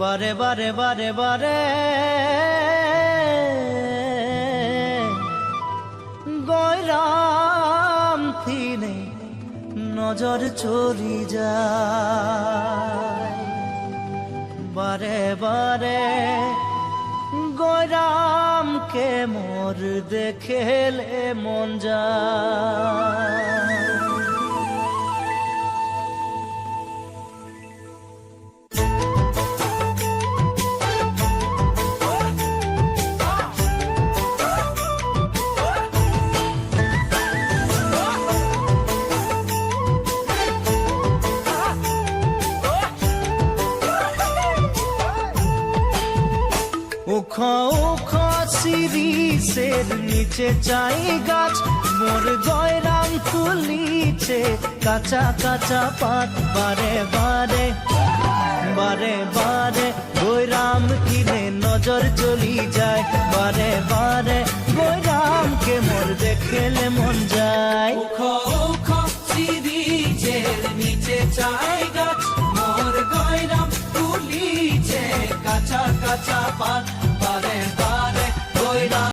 বারে বারে বারে বারে। গয়রাম থিনে নজর চলি যায়। বারে বারে, গয়রামকে মোর দেখেলে মন যায়। উখ উখ সিরিসের নিচে চাই গাছ। মোর গয়রাম তুলিছে কাঁচা কাঁচা পাত বারে বারে বারে বারে গৈরাম কিনে নজর চলি যায়। বারে বারে গৈরামকে মোর দেখেলে মন যায়।